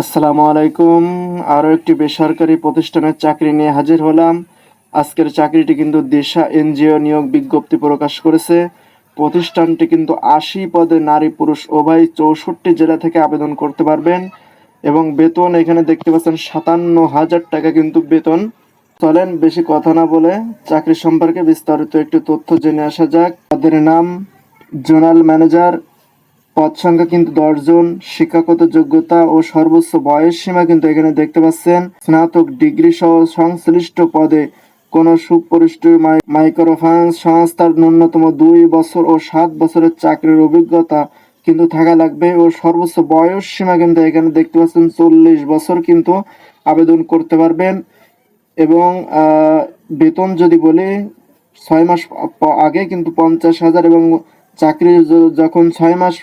আসসালামু আলাইকুম। আরও একটি বেসরকারি প্রতিষ্ঠানের চাকরি নিয়ে হাজির হলাম। আজকের চাকরিটি কিন্তু দেশা এনজিও নিয়োগ বিজ্ঞপ্তি প্রকাশ করেছে। প্রতিষ্ঠানটি কিন্তু আশি পদে নারী পুরুষ উভয় চৌষট্টি জেলা থেকে আবেদন করতে পারবেন এবং বেতন এখানে দেখতে পাচ্ছেন সাতান্ন হাজার টাকা কিন্তু বেতন। চলেন বেশি কথা না বলে চাকরি সম্পর্কে বিস্তারিত একটি তথ্য জেনে আসা যাক। তাদের নাম জোনাল ম্যানেজার পদ সংখ্যা কিন্তু দশজন, শিক্ষাগত যোগ্যতা ও সর্বোচ্চ বয়স সীমা কিন্তু এখানে দেখতে পাচ্ছেন। স্নাতক ডিগ্রি সহ সংশ্লিষ্ট পদে কোন সুপরিষ্ট মাইক্রোফাইন্যান্স সংস্থার ন্যূনতম দুই বছর ও সাত বছরের চাকরির অভিজ্ঞতা কিন্তু থাকা লাগবে ও সর্বোচ্চ বয়স সীমা কিন্তু এখানে দেখতে পাচ্ছেন চল্লিশ বছর কিন্তু আবেদন করতে পারবেন। এবং বেতন যদি বলি, ছয় মাস আগে কিন্তু পঞ্চাশ হাজার এবং চাকরি যখন ছয় মাস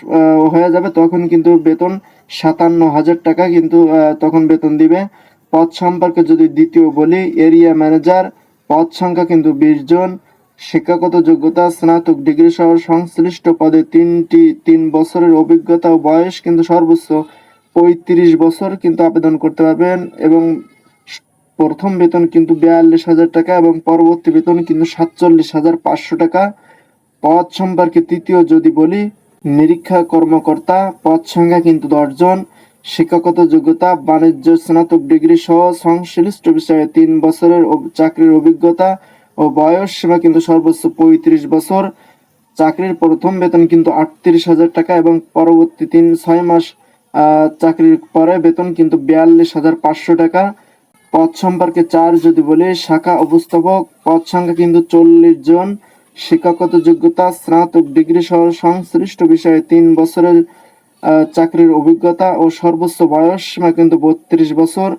হয়ে যাবে, তখন কিন্তু বেতন সাতান্ন হাজার টাকা কিন্তু তখন বেতন দিবে। পদ সম্পর্কে যদি দ্বিতীয় বলি, এরিয়া ম্যানেজার, পদ সংখ্যা কিন্তু বিশ জন। শিক্ষাগত যোগ্যতা, স্নাতক ডিগ্রি সহ সংশ্লিষ্ট পদে তিনটি, তিন বছরের অভিজ্ঞতা ও বয়স কিন্তু সর্বোচ্চ পঁয়ত্রিশ বছর কিন্তু আবেদন করতে পারবেন এবং প্রথম বেতন কিন্তু বিয়াল্লিশ হাজার টাকা এবং পরবর্তী বেতন কিন্তু সাতচল্লিশ হাজার পাঁচশো টাকা। পদ সম্পর্কে তৃতীয় যদি বলি, নিরীক্ষা কর্মকর্তা পদ সংখ্যা কিন্তু দশজন, শিক্ষাগত যোগ্যতা, বাণিজ্য, স্নাতক ডিগ্রি সহ সংশ্লিষ্ট বিষয়ে তিন বছরের চাকরির অভিজ্ঞতা ও বয়স সীমা কিন্তু সর্বোচ্চ পঁয়ত্রিশ বছর। চাকরির প্রথম বেতন কিন্তু আটত্রিশ হাজার টাকা এবং পরবর্তী তিন, ছয় মাস চাকরির পরে বেতন কিন্তু বিয়াল্লিশ হাজার পাঁচশো টাকা। পদ সম্পর্কে চার যদি বলি, শাখা অবস্থাপক পদ সংখ্যা কিন্তু চল্লিশ জন শিক্ষাগত যোগ্যতা, স্নাতক ডিগ্রি সহ সংশ্লিষ্ট বিষয়ে তিন বছরের চাকরির অভিজ্ঞতা ও সর্বোচ্চ বয়স সীমা কিন্তু বত্রিশ বছর।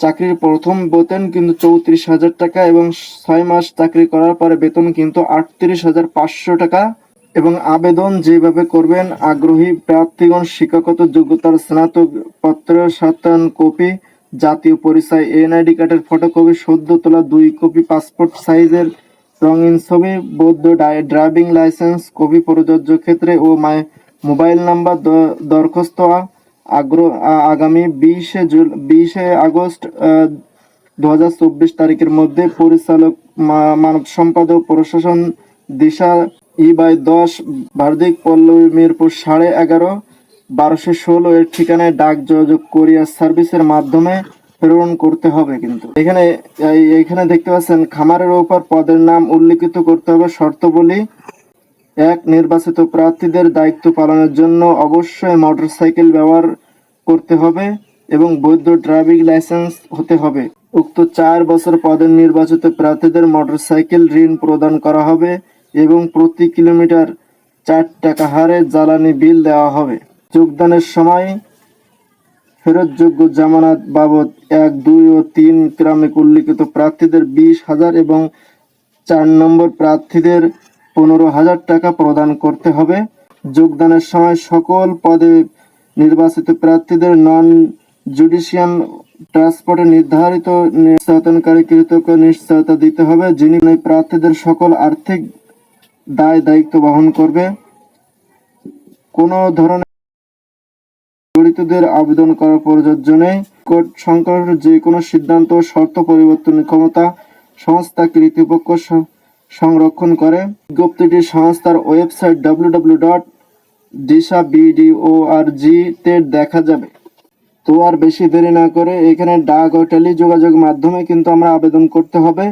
চাকরির প্রথম বেতন কিন্তু চৌত্রিশ হাজার টাকা এবং ছয় মাস চাকরি করার পরে বেতন কিন্তু আটত্রিশ হাজার পাঁচশো টাকা। এবং আবেদন যেভাবে করবেন, আগ্রহী প্রার্থীগণ শিক্ষাগত যোগ্যতার স্নাতক পত্রের সত্যায়ন কপি, জাতীয় পরিচয়, এনআইডি কার্ডের ফটোকপি, সদ্য তোলা দুই কপি, পাসপোর্ট সাইজের রঙিন ছবি, বৌদ্ধ ড্রাইভিং লাইসেন্স কপি প্রযোজ্য ক্ষেত্রে ও মোবাইল নাম্বার দরখাস্ত আগ্রহ আগামী বিশে জুল, বিশে আগস্ট দু হাজার চব্বিশ তারিখের মধ্যে পরিচালক মানব সম্পাদক প্রশাসন দিশা ই বাই দশ বার্দিক পল্লবী মিরপুর সাড়ে এগারো, বারোশো ষোলো এর ঠিকানায় ডাক যোগাযোগ কোরিয়ার সার্ভিসের মাধ্যমে প্রেরণ করতে হবে কিন্তু। এখানে এইখানে দেখতে পাচ্ছেন, খামারের ওপর পদের নাম উল্লিখিত করতে হবে শর্তাবলী। এক, নির্বাচিত প্রার্থীদের দায়িত্ব পালনের জন্য অবশ্যই মোটরসাইকেল ব্যবহার করতে হবে এবং বৈধ ড্রাইভিং লাইসেন্স হতে হবে। উক্ত চার বছর পদের নির্বাচিত প্রার্থীদের মোটরসাইকেল ঋণ প্রদান করা হবে এবং প্রতি কিলোমিটার চার টাকা হারে জ্বালানি বিল দেওয়া হবে। যোগদানের সময় ফেরতযোগ্য জামানত বাবদ এক, দুই ও তিন ক্রমিক উল্লিখিত প্রার্থীদের বিশ হাজার এবং চার নম্বর প্রার্থীদের পনেরো হাজার টাকা প্রদান করতে হবে। যোগদানের সময় সকল পদে নির্বাচিত প্রার্থীদের নন জুডিশিয়াল ট্রান্সপোর্টে নির্ধারিত নিশ্চয়তাকারী কৃতজ্ঞ নিশ্চয়তা দিতে হবে, যিনি প্রার্থীদের সকল আর্থিক দায় দায়িত্ব বহন করবে। কোনো ধরনের জড়িতদের আবেদন করার প্রযোজ্য নেই। কোর্ট সংক্রান্ত যে কোনো সিদ্ধান্ত শর্ত পরিবর্তনের ক্ষমতা সংস্থা কর্তৃপক্ষ সংরক্ষণ করে। বিজ্ঞপ্তিটি সংস্থার website W dot Disha BD org তে দেখা যাবে। তো আর বেশি দেরি না করে এখানে ডাক ও টেলি যোগাযোগ মাধ্যমে কিন্তু আমরা আবেদন করতে হবে।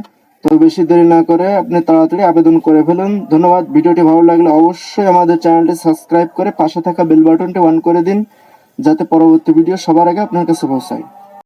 তো বেশি দেরি না করে আপনি তাড়াতাড়ি আবেদন করে ফেলুন। ধন্যবাদ। ভিডিওটি ভালো লাগলে অবশ্যই আমাদের চ্যানেলটি সাবস্ক্রাইব করে পাশে থাকা বেল বাটনটি অন করে দিন। যাতে পরবর্তী ভিডিও সবার আগে আপনার কাছে পৌঁছায়।